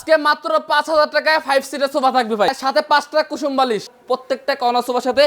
আজকে মাত্র পাঁচ হাজার টাকায় ফাইভ সিটের সোফা থাকবে ভাই। সাথে পাঁচটা কুসুম বালিশ। প্রত্যেকটা কর্নার সোফার সাথে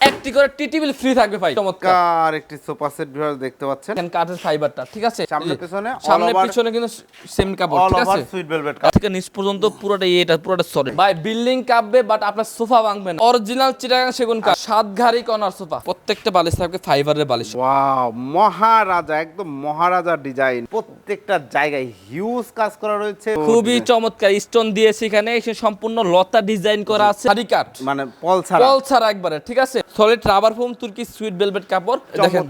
একটি করে টি টেবিল ফ্রি থাকবে ভাই। চমৎকার। একটি সোফা সেট ভিউয়ার দেখতে পাচ্ছেন। দেখেন কাঠের ফাইবারটা ঠিক আছে? সামনে পিছনে সামনে পিছনে কিন্তু সেম কাপড় অল ঠিক ওভার আছে? সুইট ভেলভেট কাছ থেকে নিচ পর্যন্ত পুরোটা এটা পুরোটা সলিড ভাই বিল্ডিং কাঁপবে বাট আপনার সোফা ভাঙবে না। অরিজিনাল চিটাগাং সেগুন কাঠ সাত ঘাড়ি কর্নার সোফা। প্রত্যেকটা বালিশ থাকবে ফাইবারের বালিশ। ওয়াও মহারাজা একদম মহারাজা ডিজাইন প্রত্যেকটা জায়গায় হিউজ কাজ করা রয়েছে। খুবই চমৎকার স্টোন দিয়েছে এখানে। এখানে সম্পূর্ণ লতা ডিজাইন করা আছে। কাঠ। মানে পল ছাড়া। পল ছাড়া একবারে ঠিক আছে? সলিড রাবার ফোম তুর্কি সুইট ভেলভেট কাপড়। দেখেন।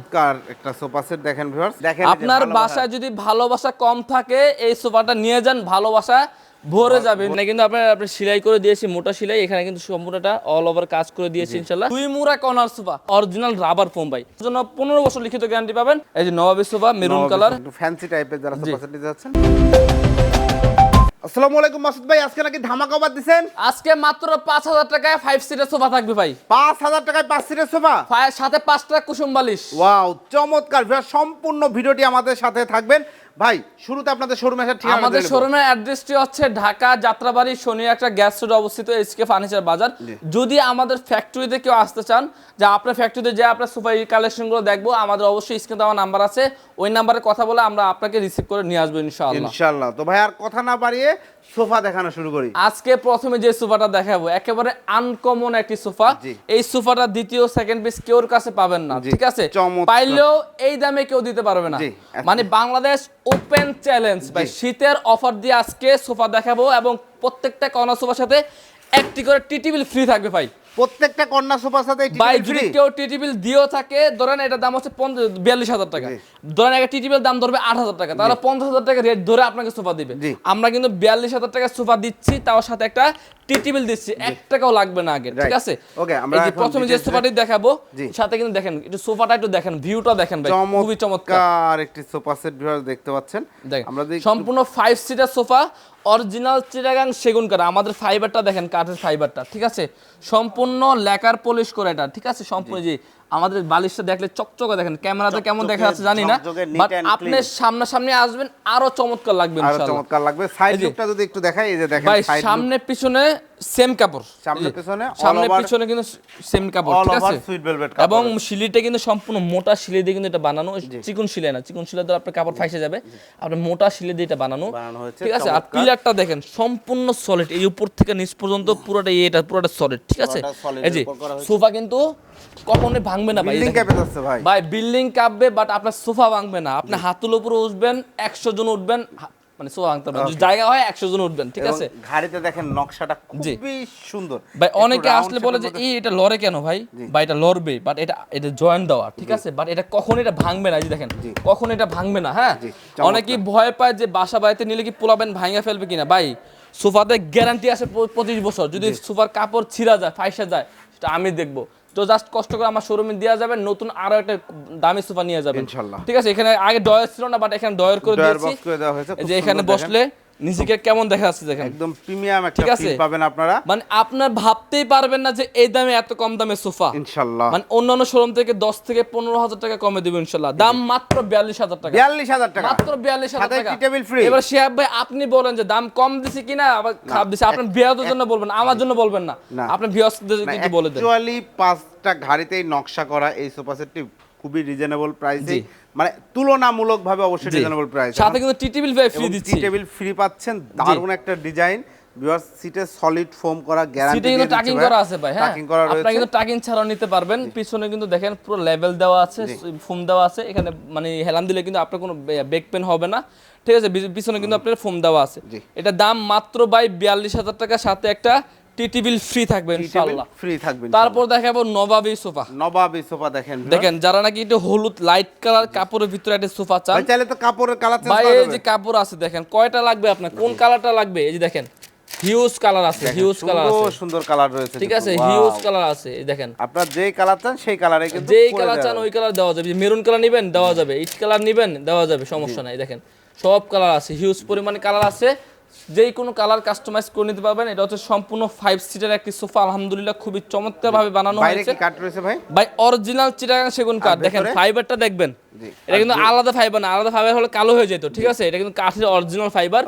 একটা সোফা সেট দেখেন ভিউয়ার্স দেখেন আপনার। বাসায় যদি ভালোবাসা কম থাকে এই সোফাটা নিয়ে যান ভালোবাসা ভরে যাবে। মানে কিন্তু আপনার আপনি সেলাই করে দিয়েছি মোটা সেলাই। এখানে কিন্তু সম্পূর্ণটা অল ওভার কাজ করে দিয়েছি ইনশাল্লাহ দুই Mura corner sofa original rubber foam ভাই। জন্য পনেরো বছর লিখিত গ্যারান্টি পাবেন। এই যে নবাবী সোফা মেরুন কালার ফ্যান্সি টাইপের যারা সোফা সেট নিতে যাচ্ছেন। আসসালামু আলাইকুম মাসুদ ভাই আজকে নাকি ধামাকা অফার দিছেন? আজকে মাত্র পাঁচ হাজার টাকায় ফাইভ সিটের সোফা থাকবে ভাই। পাঁচ হাজার টাকায় পাঁচ সিটের সোফা? সাথে সাথে টাকা কুসুম বালিশ। ওয়াও চমৎকার। সম্পূর্ণ ভিডিওটি আমাদের সাথে থাকবেন। ভাই শুরুতে আপনাদের শোরুমে আসার ঠিকানা আমাদের শোরুমের অ্যাড্রেসটি হচ্ছে ঢাকা যাত্রাবাড়ি শনি একটা গ্যাস রোড অবস্থিত এসকে ফার্নিচার বাজার। যদি আমাদের ফ্যাক্টরিতে কেউ আসতে চান যে আপনার ফ্যাক্টরিতে যে আপনার সুপার কালেকশনগুলো দেখব আমাদের অবশ্যই স্ক্রিনে আমার নাম্বার আছে। ওই নাম্বারে কথা বলে আমরা আপনাকে রিসিভ করে নিয়ে আসব ইনশাআল্লাহ। ইনশাআল্লাহ। তো ভাই আর কথা না বাড়িয়ে সোফা দেখানো শুরু করি। আজকে প্রথমে যে সোফাটা দেখাবো একেবারে আনকমন একটি সোফা। এই সোফাটা দ্বিতীয় সেকেন্ড পিস কেউর কাছে পাবেন না ঠিক আছে? পাইলেও এই দামে কেউ দিতে পারবে না। মানে বাংলাদেশ ওপেন চ্যালেঞ্জ ভাই শীতের অফার দিয়ে আজকে সোফা দেখাবো এবং প্রত্যেকটা কর্নার সোফার সাথে একটি করে টি টেবিল ফ্রি থাকবে ভাই। প্রত্যেকটা কন্যা সোফার সাথে ভাই যদি কেউ টি টেবিল দিয়েও থাকে ধরেন এটার দাম হচ্ছে বিয়াল্লিশ হাজার টাকা। ধরেন একটা টি টেবিল দাম ধরবে আট হাজার টাকা। তাহলে পঞ্চাশ হাজার টাকা রেট ধরে আপনাকে সোফা দিবে। আমরা কিন্তু বিয়াল্লিশ হাজার টাকা সোফা দিচ্ছি তার সাথে একটা দিচ্ছি এক টাকাও লাগবে না আগে ঠিক আছে? ওকে আমরা প্রথমে যে সোফাটি দেখাবো সাথে কিন্তু দেখেন একটু সোফাটা একটু দেখেন ভিউটা দেখেন ভাই খুবই চমৎকার একটি সোফা সেট ভিউয়ার দেখতে পাচ্ছেন। দেখেন আমরা সম্পূর্ণ five seater sofa original Chittagong সেগুন কাঠ আমাদের ফাইবারটা দেখেন কাঠের ফাইবারটা ঠিক আছে? সম্পূর্ণ লেকার পলিশ করে এটা ঠিক আছে? সম্পূর্ণ যে আমাদের বালিশটা দেখলে চকচকে দেখেন। ক্যামেরাতে কেমন দেখা যাচ্ছে জানি না বাট আপনি। সামনাসামনি আসবেন আরও চমৎকার লাগবে আরও চমৎকার লাগবে। সাইড লুকটা যদি একটু দেখাই এই যে দেখেন সামনে পিছনে সেম কাপড়। সামনে পিছনে সামনে পিছনে কিন্তু সেম কাপড় ঠিক আছে? এবং শিলিটা কিন্তু সম্পূর্ণ মোটা শিলি দিয়ে কিন্তু এটা বানানো। চিকন শিলে না চিকন শিলে তো আপনার কাপড় ফাইসে যাবে। আপনার মোটা শিলে দিয়ে এটা বানানো। ঠিক আছে? আর। পিলারটা দেখেন সম্পূর্ণ সলিড এই উপর থেকে নিচ পর্যন্ত পুরোটা এটা পুরোটা সলিড ঠিক আছে? এই যে। সোফা কিন্তু কখনোই ভাঙবে না ভাই। ভাই। বিল্ডিং কাঁপবে বাট আপনার সোফা ভাঙবে না। আপনি হাতুল উপরে উঠবেন একশো জন উঠবেন মানে সোফা ভাঙতে পারবেন। জায়গা হয় একশো জন উঠবেন ঠিক আছে? দেখেন নকশাটা খুবই সুন্দর। ভাই অনেকে আসলে বলে যে এই এটা লড়ে কেন ভাই? বা এটা লড়বে বাট এটা এটা জয়েন দেওয়া ঠিক আছে? বাট এটা কখন এটা ভাঙবে না এই দেখেন কখন এটা ভাঙবে না হ্যাঁ? অনেকেই ভয় পায় যে বাসা বাড়িতে নিলে কি পোলাবেন ভাঙা ফেলবে কিনা। ভাই সোফাতে গ্যারান্টি আছে পঁচিশ বছর। যদি সোফার কাপড় ছিঁড়া যায় ফাইসা যায় সেটা আমি দেখব। তো জাস্ট কষ্ট করে আমার শোরুমে দেওয়া যাবে নতুন আরও একটা দামি সোফা নিয়ে যাবেন। ইনশাআল্লাহ ঠিক আছে এখানে আগে ডয়ার ছিল না বাট এখানে ডয়ার করে দিয়েছি। যে এখানে বসলে নিজেকে কেমন দেখা যাচ্ছে দেখেন? একদম প্রিমিয়াম একটা ফিল পাবেন আপনারা। মানে আপনার ভাবতেই পারবেন না যে এই দামে এত কম দামে সোফা। ইনশাল্লাহ। মানে অন্যান্য শোরুম থেকে দশ থেকে পনেরো হাজার টাকা কমে দেবে ইনশাল্লাহ। দাম মাত্র বিয়াল্লিশ হাজার টাকা। বিয়াল্লিশ হাজার টাকা। মাত্র বিয়াল্লিশ হাজার সাথে টাকা। tea table free। এবার শিহাব ভাই আপনি বলেন যে দাম কম দিছি কিনা আবার খারাপ দিছি। আপনার বিয়াদের জন্য বলবেন আমার জন্য বলবেন না। না। আপনার বিয়াসদের কিন্তু বলে দেন। অ্যাকচুয়ালি পাঁচটা ঘাড়িতেই নকশা করা এই সোফা সেটটি খুবই রিজনেবল প্রাইসে মানে তুলনামূলক ভাবে অবশ্যই রিজনেবল প্রাইস সাথে কিন্তু tea table free tea table free পাচ্ছেন দারুণ একটা ডিজাইন ভিউয়ার সিটে সলিড ফোম করা গ্যারান্টি সিটে কিন্তু টাকিং করা আছে ভাই হ্যাঁ। টাকিং করা রয়েছে। কিন্তু টাকিং ছাড়াও নিতে পারবেন। পিছনে কিন্তু দেখেন পুরো লেভেল দেওয়া আছে ফোম দেওয়া আছে। এখানে মানে হেলান দিলে কিন্তু আপনার কোনো বেক পেন হবে না। ঠিক আছে পিছনে কিন্তু আপনার ফোম দেওয়া আছে। এটা দাম মাত্র বাই বিয়াল্লিশ হাজার টাকা সাথে একটা ফ্রি থাকবে ইনশাআল্লাহ। ফ্রি থাকবে তারপর দেখাবো নবাবী সোফা। নবাবি সোফা দেখেন। দেখেন যারা নাকি একটু হলুদ লাইট কালার কাপড়ের ভিতরে একটা সোফা চান। ভাই চাইলে তো কাপড়ের কালার চেঞ্জ ভাই এই যে কাপড় আছে দেখেন কয়টা লাগবে আপনার? কোন কালারটা লাগবে? এই যে দেখেন হিউজ কালার আছে হিউজ কালার আছে। সুন্দর কালার রয়েছে ঠিক আছে হিউজ কালার আছে এই দেখেন। আপনার যেই কালার চান সেই কালারে কিন্তু যেই কালার চান ওই কালার দেওয়া যাবে। মেরুন কালার নেবেন দেওয়া যাবে। ইট কালার নেবেন দেওয়া যাবে সমস্যা নাই দেখেন। সব কালার আছে হিউজ পরিমাণে কালার আছে। যেই কোনো কালার কাস্টমাইজ করে নিতে পারবেন। এটা হচ্ছে সম্পূর্ণ ফাইভ সিটার একটি সোফা। আলহামদুলিল্লাহ খুবই চমৎকার ভাবে বানানো হয়েছে। কাঠ রয়েছে ভাই? ভাই অরিজিনাল চিটাগাং সেগুন কাঠ দেখেন ফাইবারটা দেখবেন। এটা কিন্তু আলাদা ফাইবার না আলাদা ফাইবার হলে কালো হয়ে যেত ঠিক আছে? এটা কিন্তু কাঠের অরিজিনাল ফাইবার.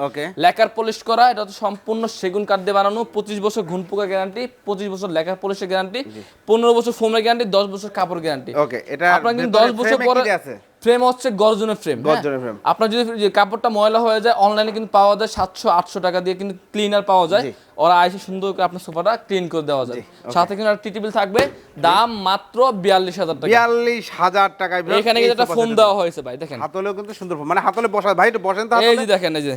লেকার পলিশ করা এটা হচ্ছে সম্পূর্ণ সেগুন কাঠ দিয়ে বানানো। পঁচিশ বছর ঘুন পোকা গ্যারান্টি পঁচিশ বছর লেকার পলিশের গ্যারান্টি পনেরো বছর ফোমের গ্যারান্টি দশ বছর কাপড় গ্যারান্টি ওকে এটা আপনার কিন্তু দশ বছর পরে আছে? ফ্রেম হচ্ছে গর্জনের ফ্রেম গর্জনের frame। আপনার যদি কাপড়টা ময়লা হয়ে যায় অনলাইনে কিন্তু পাওয়া যায় সাতশো আটশো টাকা দিয়ে কিন্তু ক্লিনার পাওয়া যায়। ওরা আইসে সুন্দর করে আপনার সোফাটা ক্লিন করে দেওয়া যায়। সাথে কিন্তু একটা টিটিবিল থাকবে দাম মাত্র বিয়াল্লিশ হাজার টাকা। বিয়াল্লিশ হাজার টাকায় viewers এখানে কিন্তু একটা set দেওয়া হয়েছে ভাই দেখেন। হাতলেও কিন্তু সুন্দর ফোম মানে হাতলে বসা ভাই একটু বসেন তো এই যে দেখেন এই যে।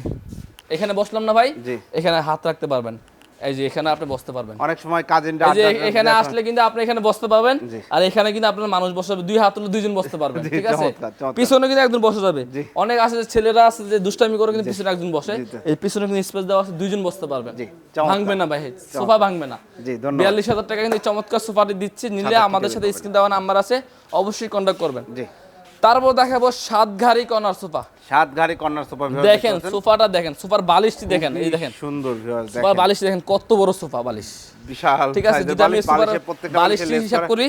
এখানে বসলাম না ভাই? এখানে হাত রাখতে পারবেন। এই যে এখানে আপনি বসতে পারবেন। অনেক সময় এই যে এখানে আসলে কিন্তু আপনি এখানে বসতে পারবেন আর এখানে কিন্তু আপনার মানুষ বসে দুই হাত তুলে দুইজন বসতে পারবেন ঠিক আছে। পিছনে কিন্তু একজন বসে যাবে। অনেক আছে যে ছেলেরা আছে যে দুষ্টামি করে কিন্তু পিছনে একজন বসে। এই পিছনে কিন্তু স্পেস দেওয়া আছে দুইজন বসতে পারবেন। ভাঙবে না ভাই সোফা ভাঙবে না। বিয়াল্লিশ হাজার টাকা কিন্তু চমৎকার সোফাটি দিচ্ছি নিলে আমাদের সাথে স্ক্রিন দেওয়া নাম্বার আছে অবশ্যই কন্ট্যাক্ট করবেন। তারপর দেখাবো সাত ঘাড়ি কর্নার সোফা। সাত ঘাড়ি কর্নার সোফা দেখেন সোফাটা দেখেন সোফার বালিশটি দেখেন এই দেখেন। সুন্দর সোফার বালিশ দেখেন কত বড় সোফা বালিশ। বিশাল ঠিক আছে যদি আমি বালিশটি হিসাব করি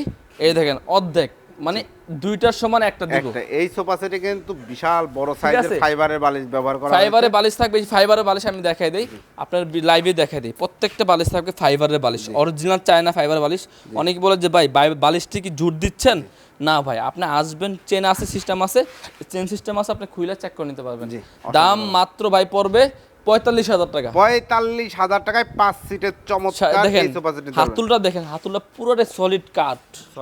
এই দেখেন অর্ধেক। মানে দুইটার সমান একটা দিব। একটা। এই সোফা সেটে কিন্তু বিশাল বড় সাইজের ফাইবারের বালিশ ব্যবহার করা ফাইবারের বালিশ থাকবে এই ফাইবারের বালিশ আমি দেখাই দিই। আপনার লাইভে দেখাই দিই। প্রত্যেকটা বালিশ থাকবে ফাইবারের বালিশ। অরিজিনাল চায়না ফাইবার বালিশ। অনেকে বলে যে ভাই বালিশটি কি জুট দিচ্ছেন? না ভাই আপনি আসবেন চেন আছে সিস্টেম আছে। চেন সিস্টেম আছে আপনি খুলে চেক করে নিতে পারবেন। দাম মাত্র ভাই পড়বে পঁয়তাল্লিশ হাজার টাকা। পঁয়তাল্লিশ হাজার টাকায় পাঁচ সিটের চমৎকার দেখেন এই সোফা সেটে হাতুলটা দেখেন হাতুলটা পুরোটা সলিড কাঠ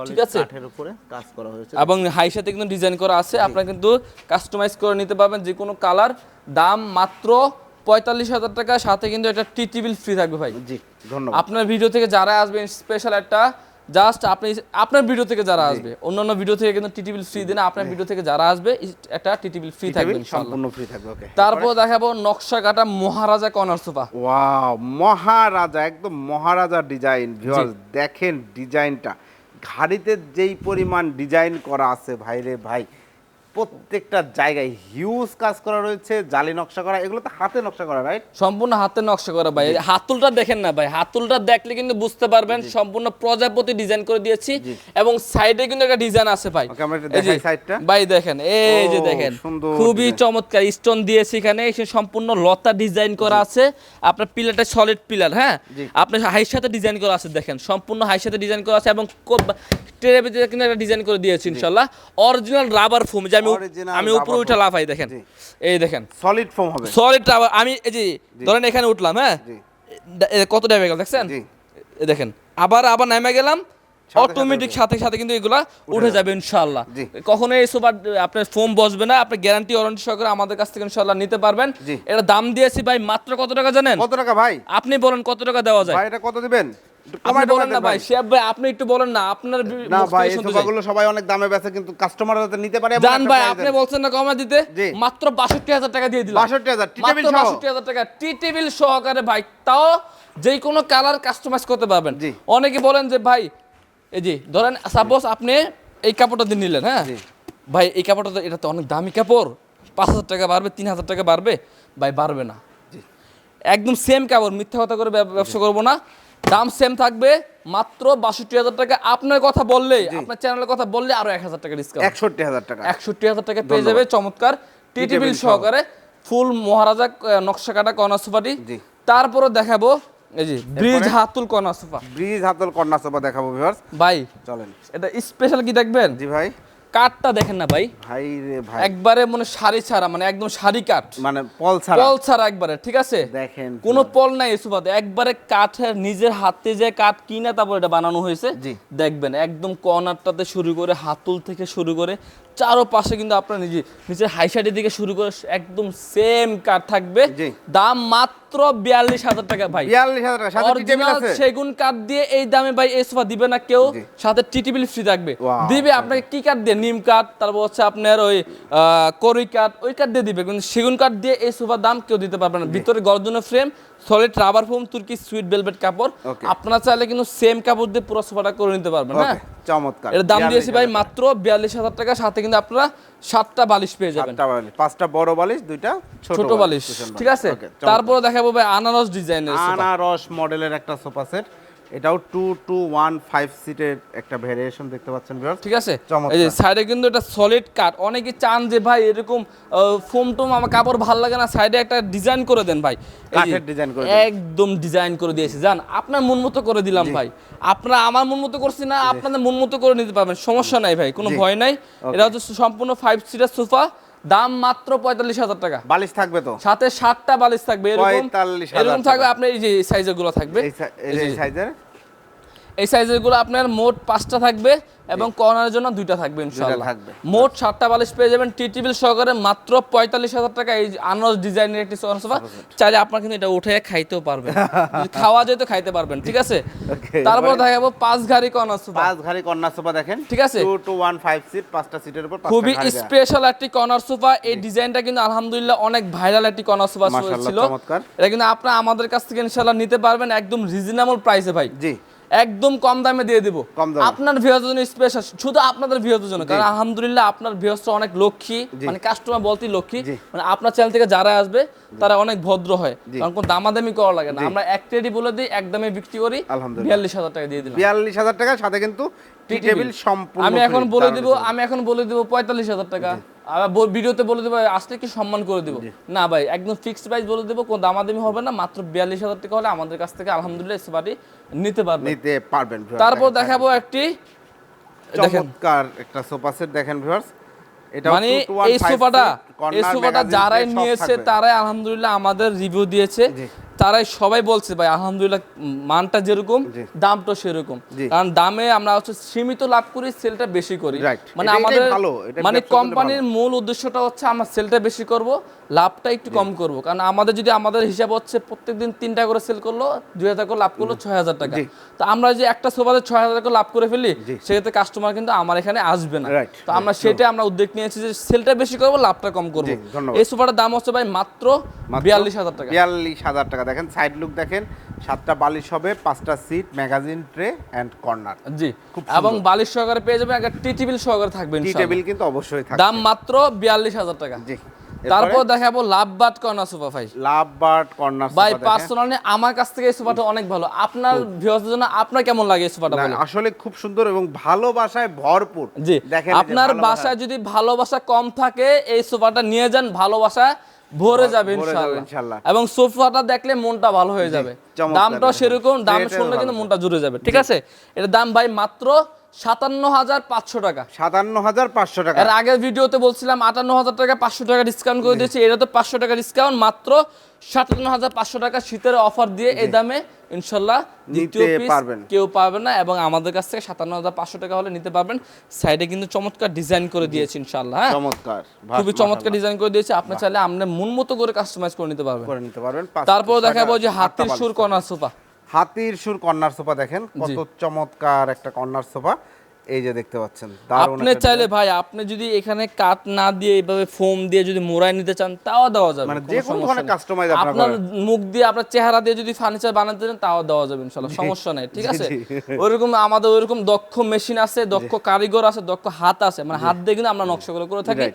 ঠিক আছে? কাঠের উপরে কাজ করা হয়েছে। এবং হাই সাথে কিন্তু ডিজাইন করা আছে আপনারা কিন্তু কাস্টমাইজ করে নিতে পারবেন যে কোনো কালার দাম মাত্র পঁয়তাল্লিশ হাজার টাকা সাথে কিন্তু একটা টি টিবিল ফ্রি থাকবে ভাই। জি ধন্যবাদ। আপনার ভিডিও থেকে যারা আসবেন স্পেশাল একটা জাস্ট আপনি আপনার ভিডিও থেকে যারা আসবে অন্যান্য ভিডিও থেকে কিন্তু টিটিবিল ফ্রি দেন আপনার ভিডিও থেকে যারা আসবে একটা টিটিবিল ফ্রি থাকবে ইনশাআল্লাহ। সম্পূর্ণ ফ্রি থাকবে ওকে তারপর দেখাবো নকশা কাটা Maharaja corner sofa. Wow Maharaja একদম মহারাজা ডিজাইন ভিউয়ার্স দেখেন ডিজাইনটা ঘাড়িতে যেই পরিমাণ ডিজাইন করা আছে ভাইরে ভাই প্রত্যেকটা জায়গায় হিউজ কাজ করা রয়েছে জালি নকশা করা এগুলো তো হাতে নকশা করা রাইট সম্পূর্ণ হাতে নকশা করা ভাই। হাতুলটা দেখেন না ভাই। হাতুলটা দেখলে কিন্তু বুঝতে পারবেন সম্পূর্ণ প্রজাপতি ডিজাইন করে দিয়েছি এবং সাইডে কিন্তু একটা ডিজাইন আছে ভাই। ভাই দেখেন এই যে দেখেন। খুবই চমৎকার স্টোন দিয়েছি এখানে সম্পূর্ণ লতা ডিজাইন করা আছে। আপনার পিলারটা সলিড পিলার হ্যাঁ। আপনার হাইর সাথে ডিজাইন করা আছে দেখেন। সম্পূর্ণ হাইর সাথে ডিজাইন করা আছে এবং ভিতরে কিন্তু একটা ডিজাইন করে দিয়েছি ইনশাল্লাহ। অরিজিনাল রাবার ফোম যে আমি আমি উপরে উঠে লাফাই দেখেন। এই দেখেন। সলিড ফর্ম হবে। সলিড আমি এই যে ধরেন এখানে উঠলাম হ্যাঁ? কত নেমে গেল দেখছেন। দেখেন আবার আবার নেমে গেলাম অটোমেটিক সাথে সাথে কিন্তু এগুলা উঠে যাবে। ইনশাআল্লাহ। জি। কখনো এই সোফার আপনার ফোম বসবে না আপনি গ্যারান্টি ওয়ারেন্টি সহকারে আমাদের কাছ থেকে ইনশাআল্লাহ নিতে পারবেন। এটা দাম দিয়েছি ভাই মাত্র কত টাকা জানেন? কত টাকা ভাই? আপনি বলেন কত টাকা দেওয়া যায়। ভাই এটা কত দিবেন? আপনি বলেন না ভাই শেফ ভাই আপনি একটু বলেন না আপনার না ভাই এই সোফাগুলো সবাই অনেক দামে বেচে কিন্তু কাস্টমার যাতে নিতে পারে জান ভাই আপনি বলছেন না কমা দিতে? মাত্র বাষট্টি হাজার টাকা দিয়ে দিলাম। 62,000 টি টেবিল সহ? বাষট্টি হাজার টাকা। টি টেবিল সহকারে ভাই তাও যে কোনো কালার কাস্টমাইজ করতে পারবেন। অনেকে বলেন যে ভাই এই জি ধরেন সাপোজ আপনি এই কাপড়টা দিয়ে নিলেন হ্যাঁ? ভাই এই কাপড়টা তো এটা তো অনেক দামি কাপড়। পাঁচ হাজার টাকা বাড়বে তিন হাজার টাকা বাড়বে। ভাই বাড়বে না। একদম সেম কাপড় মিথ্যা কথা করে ব্যবসা করব না। দাম সেম থাকবে মাত্র বাষট্টি হাজার টাকা। আপনার কথা বললে আপনার চ্যানেলের কথা বললে আরও এক হাজার টাকা ডিসকাউন্ট একষট্টি হাজার টাকা। একষট্টি হাজার টাকা পেয়ে যাবে চমৎকার। টি টেবিল সহকারে ফুল মহারাজা নকশা কাটা কর্নার সোফাটি। তারপরে দেখাবো এই যে ব্রিজ হাতুল কর্নার সোফা। ব্রিজ হাতল সোফা দেখাবো ভিউয়ার্স ভাই চলেন। এটা স্পেশাল কি দেখবেন? জি ভাই। কাঠটা দেখেন না ভাই? ভাই রে ভাই। একবারে মানে সারি ছাড়া মানে একদম সারি কাঠ। মানে পল ছাড়া। পল ছাড়া একবারে ঠিক আছে? দেখেন। কোনো পল নাই ইসুবাদে একবারে কাঠের নিজের হাতে যে কাঠ কিনা তারপর এটা বানানো হয়েছে। দেখবেন একদম কর্নারটাতে শুরু করে হাতুল থেকে শুরু করে চারো পাশে কিন্তু আপনার নিজে নিজের হাইসাইডের দিকে শুরু করে একদম সেম কাঠ থাকবে। দাম মাত্র বিয়াল্লিশ হাজার টাকা ভাই। বিয়াল্লিশ হাজার টাকা। অরিজিনাল সেগুন কাঠ দিয়ে এই দামে ভাই এই সোফা দিবে না কেউ। সাথে টিটিবিল ফ্রি থাকবে। দিবে আপনাকে কি কাঠ দিয়ে? নিম কাঠ তারপর হচ্ছে আপনার ওই আহ, করই কাঠ ওই কাঠ দিয়ে দিবে। কিন্তু সেগুন কাঠ দিয়ে এই সোফার দাম কেউ দিতে পারবে না। ভিতরে গর্জনের ফ্রেম সলিড রাবার ফোম তুর্কি সুইট ভেলভেট কাপড়। আপনারা চাইলে কিন্তু সেম কাপড় দিয়ে পুরো সোফাটা করে নিতে পারবেন হ্যাঁ? চমৎকার। এর দাম দিয়েছি ভাই মাত্র বিয়াল্লিশ হাজার টাকা সাথে কিন্তু আপনারা সাতটা বালিশ পেয়ে যাবেন। পাঁচটা বড় বালিশ দুইটা ছোট বালিশ ঠিক আছে। তারপরে দেখাবো ভাই আনারস ডিজাইনের আনারস মডেলের একটা সোফা সেট এটাও টু টু ওয়ান ফাইভ সিটের একটা ভেরিয়েশন দেখতে পাচ্ছেন ঠিক আছে? এই যে সাইডে কিন্তু এটা সলিড কাট অনেকে চান যে ভাই এরকম ফোম টোম আমার কাপড় ভালো লাগে না। সাইডে একটা ডিজাইন করে দেন ভাই। কাঠের design করে একদম ডিজাইন করে দিয়েছি। জান আপনার মন মতো করে দিলাম ভাই। আপনারা আমার মন মতো করছি না আপনাদের মন মতো করে নিতে পারবেন। সমস্যা নাই ভাই। কোনো ভয় নাই। এটা হচ্ছে সম্পূর্ণ ফাইভ সিটার সোফা দাম মাত্র পঁয়তাল্লিশ হাজার টাকা। বালিশ থাকবে তো? সাথে সাতটা বালিশ থাকবে। এরকম 45,000 এরকম টাকা। থাকবে আপনার এই যে সাইজেরগুলো থাকবে। এই সাইজের এই সাইজেরগুলো আপনার মোট পাঁচটা থাকবে এবং কর্নারের জন্য দুইটা থাকবে ইনশাআল্লাহ। মোট সাতটা বালিশ পেয়ে যাবেন টি টেবিল সহকারে মাত্র পঁয়তাল্লিশ হাজার টাকা। এই আনারস ডিজাইনের একটি সোফা চাইলে আপনার কিন্তু এটা উঠে খাইতেও পারবেন। খাওয়া যায় তো খাইতে পারবেন ঠিক আছে? তারপর এরপরে? দেখাবো পাঁচ ঘাড়ি কর্নার সোফা পাঁচ ঘাড়ি কন্যা সোফা দেখেন। ঠিক আছে। Two two one five seat পাঁচটা সিটের উপর খুবই স্পেশাল একটি কর্নার সোফা এই ডিজাইনটা কিন্তু আলহামদুলিল্লাহ অনেক ভাইরাল একটি কর্নার সোফা ছিল এটা কিন্তু আপনারা আমাদের কাছ থেকে ইনশাআল্লাহ নিতে পারবেন একদম রিজনেবল প্রাইসে ভাই। জি। একদম কম দামে দিয়ে দিব। আপনার ভিউয়ারদের জন্য স্পেশাল শুধু আপনাদের ভিউয়ারদের জন্য। কারণ আলহামদুলিল্লাহ আপনার ভিউয়ার্সরা অনেক লক্ষ্মী মানে কাস্টমার বলতেই লক্ষ্মী। মানে আপনার চ্যানেল থেকে যারা আসবে তারা অনেক ভদ্র হয়। কারণ কোনো দামাদামি করা লাগে না। আমরা এক টেডি বলে দিই একদমে বিক্রি করি। বিয়াল্লিশ হাজার টাকা দিয়ে দিলাম। বিয়াল্লিশ হাজার টাকার সাথে কিন্তু টি টেবিল সম্পূর্ণ আমি এখন বলে দিব আমি এখন বলে দিব পঁয়তাল্লিশ হাজার টাকা। আবার ভিডিওতে বলে দেবো আসলে কি সম্মান করে দিব? না ভাই একদম ফিক্সড প্রাইস বলে দেবো কোনো দামাদামি হবে না মাত্র বিয়াল্লিশ হাজার টাকা হলে আমাদের কাছ থেকে আলহামদুলিল্লাহ সেবাটি নিতে পারবে নিতে পারবেন তারপর দেখাবো একটি দেখেন। চমৎকার একটা সোফা সেট দেখেন ভিউয়ার্স এটা মানে এই সোফাটা এই সোফাটা যারাই নিয়েছে তারাই আলহামদুলিল্লাহ আমাদের রিভিউ দিয়েছে। তারাই সবাই বলছে ভাই আলহামদুলিল্লাহ মানটা যেরকম দামটা সেরকম। কারণ দামে আমরা হচ্ছে সীমিত লাভ করি সেলটা বেশি করি। মানে আমাদের মানে কোম্পানির মূল উদ্দেশ্যটা হচ্ছে আমরা সেলটা বেশি করব লাভটা একটু কম করব। কারণ আমাদের যদি আমাদের হিসাব হচ্ছে প্রত্যেকদিন তিনটা করে সেল করল দুই হাজার করে লাভ করল ছয় হাজার টাকা। তো আমরা যে একটা সোফাতে ছয় হাজার করে লাভ করে ফেলি সেক্ষেত্রে কাস্টমার কিন্তু আমার এখানে আসবে না। তো আমরা সেটা আমরা উদ্যোগ নিয়েছি যে সেলটা বেশি করব লাভটা কম করব। এই সোফাটার দাম হচ্ছে ভাই মাত্র বিয়াল্লিশ হাজার টাকা। বিয়াল্লিশ হাজার টাকা। দেখেন সাইড লুক দেখেন সাতটা বালিশ হবে পাঁচটা seat magazine tray and corner জি এবং বালিশ সহকারে পেয়ে যাবেন একটা টি টেবিল সহকারে থাকবে টি টেবিল কিন্তু অবশ্যই থাকবে। দাম মাত্র বিয়াল্লিশ হাজার টাকা। জি। তারপর দেখাবো লাভ বাট কর্নার সোফা ভাই লাভ বার্ড কর্নার ভাই পার্সোনালি আমার কাছ থেকে এই সোফাটা অনেক ভালো। আপনার ভিউয়ারদের জন্য আপনার কেমন লাগে এই সোফাটা বলে আসলে খুব সুন্দর এবং ভালোবাসায় ভরপুর। জি দেখেন আপনার বাসায় যদি ভালোবাসা কম থাকে এই সোফাটা নিয়ে যান ভালোবাসা ভরে যাবে ইনশাআল্লাহ। এবং সোফাটা দেখলে মনটা ভালো হয়ে যাবে। দামটা সেরকম দাম শুনলে কিন্তু মনটা জুড়ে যাবে ঠিক আছে? এর দাম ভাই মাত্র সাতান্ন হাজার পাঁচশো টাকা। সাতান্ন হাজার পাঁচশো টাকা। এর আগের ভিডিওতে বলছিলাম আটান্ন হাজার টাকা পাঁচশো টাকা ডিসকাউন্ট করে দিয়েছি এটা তো পাঁচশো টাকা ডিসকাউন্ট মাত্র সাতান্ন হাজার পাঁচশো টাকা শীতের অফার দিয়ে এই দামে ইনশাল্লাহ দ্বিতীয় পারবেন। কেউ পাবে না এবং আমাদের কাছ থেকে সাতান্ন হাজার পাঁচশো টাকা হলে নিতে পারবেন। সাইডে কিন্তু চমৎকার ডিজাইন করে দিয়েছি ইনশাল্লাহ হ্যাঁ? চমৎকার খুবই চমৎকার ডিজাইন করে দিয়েছে আপনি চাইলে আপনি মন মতো করে কাস্টমাইজ করে নিতে পারবেন। করে নিতে পারবেন তারপর দেখাবো যে হাতির সুর। Corner sofa. হাতির সুর কর্নার সোফা দেখেন কত চমৎকার একটা কর্নার সোফা। এই যে দেখতে পাচ্ছেন আপনি চাইলে ভাই আপনি যদি এখানে কাট না দিয়ে এইভাবে ফোম দিয়ে যদি মোড়াই নিতে চান তাও দেওয়া যাবে মানে যে কোনো ধরনের কাস্টমাইজ আপনারা মুখ দিয়ে আপনার চেহারা দিয়ে যদি ফার্নিচার বানাতে চান তাও দেওয়া যাবে ইনশাল্লাহ সমস্যা নেই ঠিক আছে। ওইরকম আমাদের ওইরকম দক্ষ মেশিন আছে দক্ষ কারিগর আছে দক্ষ হাত আছে মানে হাত দিয়ে কিন্তু আমরা নকশা করে করে থাকি।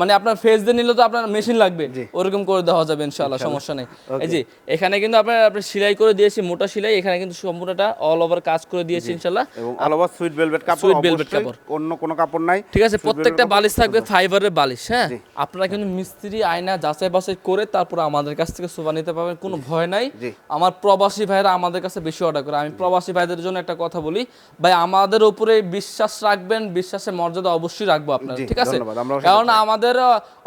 মানে আপনার ফেস দিয়ে নিলে তো আপনার মেশিন লাগবে ওরকম করে দেওয়া যাবে ইনশাআল্লাহ সমস্যা নেই। এই যে এখানে কিন্তু আপনার আপনার সেলাই করে দিয়েছি মোটা সেলাই এখানে কিন্তু সম্পূর্ণটা অল ওভার কাজ করে দিয়েছি ইনশাল্লাহ। এবং অল ওভার সুইট ভেলভেট কাপড় অবশ্যই কাপড়। অন্য কোনো কাপড় নাই। ঠিক আছে প্রত্যেকটা বালিশ থাকবে ফাইবারের বালিশ হ্যাঁ? আপনারা কিন্তু মিস্ত্রি আয়না যাচাই বাছাই করে তারপর আমাদের কাছ থেকে সোফা নিতে পারবেন কোনো ভয় নাই। আমার প্রবাসী ভাইরা আমাদের কাছে বেশি অর্ডার করে। আমি প্রবাসী ভাইদের জন্য একটা কথা বলি ভাই আমাদের উপরে বিশ্বাস রাখবেন বিশ্বাসের মর্যাদা অবশ্যই রাখব আপনারা ঠিক আছে? কারণ আমাদের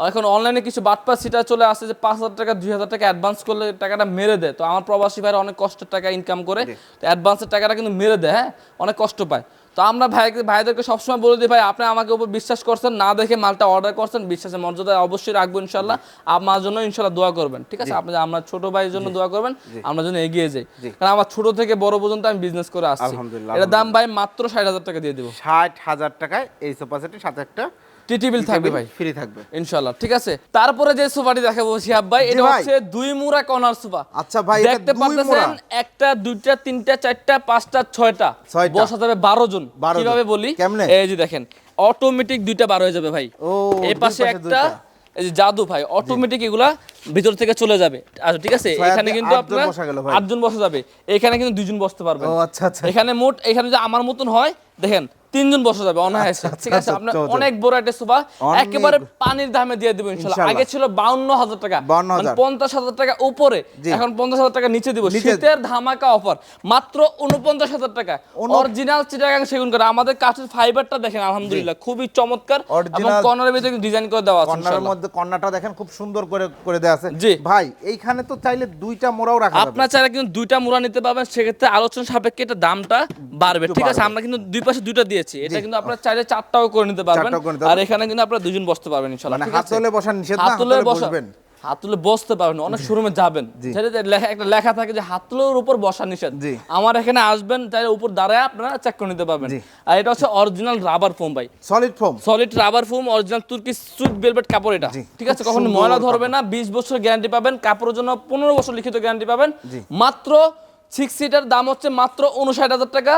এখন অনলাইনে কিছু বাটপা সিটা চলে আসে যে পাঁচ হাজার টাকা দুই হাজার টাকা অ্যাডভান্স করলে টাকাটা মেরে দেয়। তো আমার প্রবাসী ভাইরা অনেক কষ্টের টাকা ইনকাম করে তো অ্যাডভান্সের টাকাটা কিন্তু মেরে দেয় হ্যাঁ? অনেক কষ্ট পায়। তো আমরা ভাই ভাইদেরকে সবসময় বলে দিই ভাই আপনি আমাকে উপর বিশ্বাস করছেন না দেখে মালটা অর্ডার করছেন বিশ্বাসের মর্যাদা অবশ্যই রাখব ইনশাল্লাহ আমার জন্য ইনশাল্লাহ দোয়া করবেন ঠিক আছে? আপনি আমরা ছোট ভাইয়ের জন্য দোয়া করবেন আমরা জন্য এগিয়ে যাই। কারণ আমার ছোট থেকে বড় পর্যন্ত আমি বিজনেস করে আসছি। এটা দাম ভাই মাত্র ষাট হাজার টাকা দিয়ে দিব। ষাট হাজার টাকায় এই সোফা সেটের সাথে একটা টি টেবিল থাকবে ভাই। ফ্রি থাকবে। ইনশাল্লাহ ঠিক আছে? তারপরে যে সোফাটি দেখাবো শিহাব ভাই এটা হচ্ছে দুই কর্নার সোফা আচ্ছা ভাই, দেখতে পাচ্ছেন একটা দুইটা তিনটা চারটা পাঁচটা ছয়টা। বসা যাবে বারো জন। 12 জন। কীভাবে বলি? কেমনে? এই যে দেখেন অটোমেটিক দুইটা বার হয়ে যাবে ভাই। এই পাশে একটা এই যে জাদু ভাই অটোমেটিক এগুলা ভিতর থেকে চলে যাবে। আচ্ছা ঠিক আছে এখানে কিন্তু আপনার আটজন বসা যাবে। এখানে কিন্তু দুইজন বসতে পারবেন। ও আচ্ছা আচ্ছা। এখানে মোট এখানে যে আমার মতন হয় দেখেন তিনজন বসা যাবে অনায়াসে আচ্ছা, ঠিক আছে আচ্ছা, আপনার অনেক বড় একটা সোফা একেবারে পানির দামে দিয়ে দেবো ইনশাল্লাহ। আগে ছিল বাউন্ন হাজার টাকা। 52,000 মানে পঞ্চাশ হাজার টাকা উপরে এখন পঞ্চাশ হাজার টাকা নিচে দিব। শীতের ধামাকা অফার মাত্র উনপঞ্চাশ হাজার টাকা। উন- অরিজিনাল চিটাগাং সেগুন করে। আমাদের কাঠের ফাইবারটা দেখেন আলহামদুলিল্লাহ খুবই চমৎকার। এবং কর্নারের ভিতরে ডিজাইন করে দেওয়া আছে কর্নারের মধ্যে কর্নারটা দেখেন খুব সুন্দর করে করে দেওয়া আছে। জি। ভাই এইখানে তো চাইলে দুইটা মোড়াও রাখা যাবে। আপনার চাইলে কিন্তু দুইটা মোড়া নিতে পারবেন। সেক্ষেত্রে আলোচনা সাপেক্ষে এটা দামটা বাড়বে। ঠিক আছে আমরা কিন্তু দুই পাশে দুইটা দিয়েছি। এটা কিন্তু আপনার চাইলে চারটাও করে নিতে পারবেন। আর এখানে কিন্তু আপনারা দুজন বসতে পারবেন ইনশাআল্লাহ মানে হাত তুলে বসার নিষেধ না হাত তুলে বসবেন। হাত তুলে বসতে পারবেন অনেক শোরুমে যাবেন। একটা লেখা থাকে যে হাত তুলের উপর বসা নিষেধ। আমার এখানে আসবেন চাইলে উপর দাঁড়ায় আপনারা চেক করে নিতে পারবেন। আর এটা হচ্ছে অরিজিনাল রাবার ফোম ভাই। Solid foam solid rubber foam original তুর্কি সুইট ভেলভেট কাপড় এটা। ঠিক আছে? কখনো ময়লা ধরবে না 20 বছর গ্যারান্টি পাবেন কাপড়ের জন্য 15 বছর লিখিত গ্যারান্টি পাবেন। মাত্র সিক্স সিটার দাম হচ্ছে মাত্র উনষাট হাজার টাকা।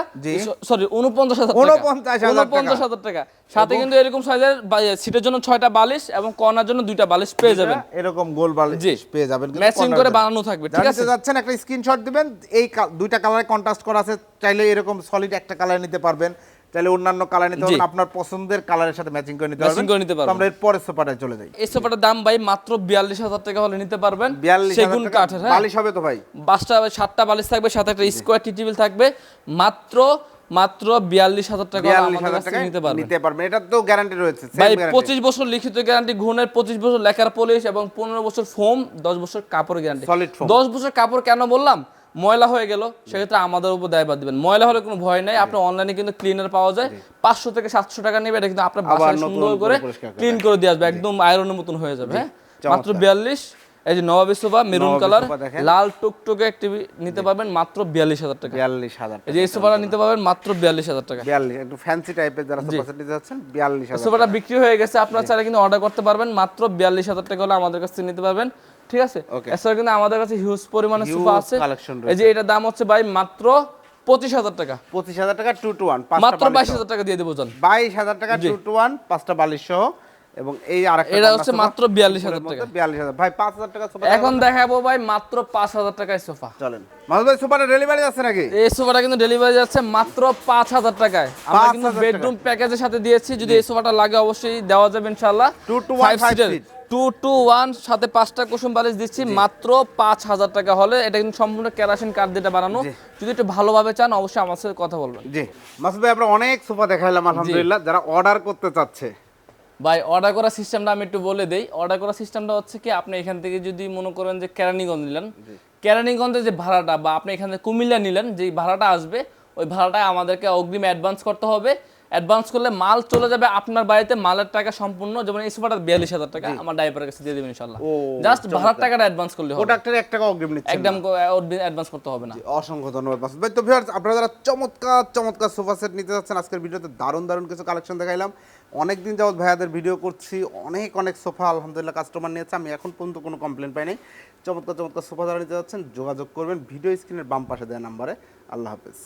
সরি উনপঞ্চাশ হাজার টাকা। 49,000 টাকা। উনপঞ্চাশ হাজার টাকা। সাথে কিন্তু এরকম সাইজের সিটের জন্য ছয়টা বালিশ এবং কর্নার জন্য দুইটা বালিশ পেয়ে যাবেন। এরকম গোল বালিশ। পেয়ে যাবেন ম্যাচিং করে বানানো থাকবে ঠিক আছে? যাচ্ছেন একটা স্ক্রিনশট দিবেন এই দুইটা কালারে কন্ট্রাস্ট করা আছে চাইলে এরকম সলিড একটা কালার নিতে পারবেন। চাইলে অন্যান্য কালার নিতে। পারবেন আপনার পছন্দের কালারের সাথে ম্যাচিং করে নিতে পারবেন। করে নিতে পারবেন। আমরা এর পরের সোফাটায় চলে যাই। এই সোফাটার দাম ভাই মাত্র বিয়াল্লিশ হাজার টাকা হলে নিতে পারবেন। সেগুন কাঠের হ্যাঁ? বালিশ হবে তো ভাই। বাসটা সাতটা বালিশ থাকবে সাথে একটা স্কোয়ার টি টেবিল থাকবে। মাত্র মাত্র বিয়াল্লিশ হাজার টাকা আমাদের কাছ থেকে নিতে পারবেন। নিতে পারবেন। এটা তো গ্যারান্টি রয়েছে ভাই। পঁচিশ বছর লিখিত গ্যারান্টি ঘুণের পঁচিশ বছর লেখার পলিশ এবং পনেরো বছর ফোম দশ বছর কাপড় গ্যারান্টি। দশ বছর কাপড় কেন বললাম? ময়লা হয়ে গেল সেক্ষেত্রে আমাদের উপর দায়ভার দিবেন। ময়লা হলে কোনো ভয় নাই আপনার অনলাইনে কিন্তু ক্লিনার পাওয়া যায়। পাঁচশো থেকে সাতশো টাকা নেবে এটা কিন্তু আপনার বাসায় সুন্দর করে ক্লিন করে দিয়ে। আসবে একদম আয়রনের মতন হয়ে যাবে হ্যাঁ? মাত্র বিয়াল্লিশ এই যে নবাবী সোফা মেরুন কালার লাল টুকটুকে একটি নিতে পারবেন মাত্র বিয়াল্লিশ হাজার টাকা। বিয়াল্লিশ হাজার এই যে এই সোফাটা নিতে পারবেন মাত্র বিয়াল্লিশ হাজার টাকা। বিয়াল্লিশ একটু ফ্যান্সি টাইপের যারা সোফা সেট নিতে যাচ্ছেন বিয়াল্লিশ হাজার সোফাটা বিক্রি হয়ে গেছে আপনারা চাইলে কিন্তু অর্ডার করতে পারবেন মাত্র বিয়াল্লিশ হাজার টাকা হলে আমাদের কাছ থেকে নিতে পারবেন। ঠিক আছে? এছাড়া কিন্তু আমাদের কাছে হিউজ পরিমাণে সোফা আছে। এই যে এটার দাম হচ্ছে ভাই মাত্র পঁচিশ হাজার টাকা। পঁচিশ হাজার টাকা টু টু ওয়ান মাত্র বাইশ হাজার টাকা দিয়ে দেবো জান। বাইশ হাজার টাকা টু টু ওয়ান পাঁচটা বালিশ সহ। এবং এই আর এটা হচ্ছে মাত্র 42,000 টাকা। বিয়াল্লিশ হাজার। ভাই পাঁচ হাজার টাকা সোফা এখন দেখাবো ভাই মাত্র পাঁচ হাজার টাকায় সোফা। চলেন। ভাই সোফাটা ডেলিভারি আছে নাকি? এই সোফাটা কিন্তু ডেলিভারি যাচ্ছে মাত্র পাঁচ হাজার টাকায়। আমরা কিন্তু বেডরুম প্যাকেজের সাথে দিয়েছি। যদি এই সোফাটা লাগে অবশ্যই দেওয়া যাবে ইনশাল্লাহ one, five seat। Two two one সাথে পাঁচটা কুসুম বালিশ দিচ্ছি মাত্র পাঁচ হাজার টাকা হলে। এটা কিন্তু সম্পূর্ণ কেরাসিন কাঠ দিয়ে বানানো। যদি একটু ভালোভাবে চান অবশ্যই আমার সাথে কথা বলবেন। জি। মাসুদ ভাই আমরা অনেক সোফা দেখাইলাম আলহামদুলিল্লাহ। যারা অর্ডার করতে চাচ্ছে। ভাই অর্ডার করার সিস্টেমটা আমি একটু বলে দেই। অর্ডার করার সিস্টেমটা হচ্ছে কি আপনি এখান থেকে যদি মনে করেন যে কেরানীগঞ্জ নিলেন কেরানীগঞ্জের যে ভাড়াটা বা আপনি এখান থেকে কুমিল্লা নিলেন যে ভাড়াটা আসবে ওই ভাড়াটা আমাদেরকে অগ্রিম অ্যাডভান্স করতে হবে। অ্যাডভান্স করলে মাল চলে যাবে আপনার বাড়িতে মালের টাকা সম্পূর্ণ যেমন এই সোফাটা বিয়াল্লিশ হাজার টাকা আমার ড্রাইভারের কাছে দিয়ে দেবেন ইনশাল্লাহ জাস্ট ভাড়ার টাকাটা অ্যাডভান্স করলে হবে। প্রোডাক্টের এক টাকা অগ্রিম নিচ্ছে একদম অ্যাডভান্স করতে হবে না। অসংখ্য ধন্যবাদ। মাসুদ ভাই তো ভিউয়ার্স আপনারা যারা চমৎকার চমৎকার সোফা সেট নিতে যাচ্ছেন আজকের ভিডিওতে দারুণ দারুণ কিছু কালেকশন দেখাইলাম। অনেক দিন যাবত ভাইয়াদের ভিডিও করছি অনেক অনেক সোফা আলহামদুলিল্লাহ কাস্টমার নিয়েছে। আমি এখন পর্যন্ত কোনো কমপ্লেন পাইনি। চমৎকার চমৎকার সোফা যারা নিতে যাচ্ছেন যোগাযোগ করবেন। ভিডিও স্ক্রিনের বাম পাশে দেওয়া নাম্বারে আল্লাহ হাফেজ।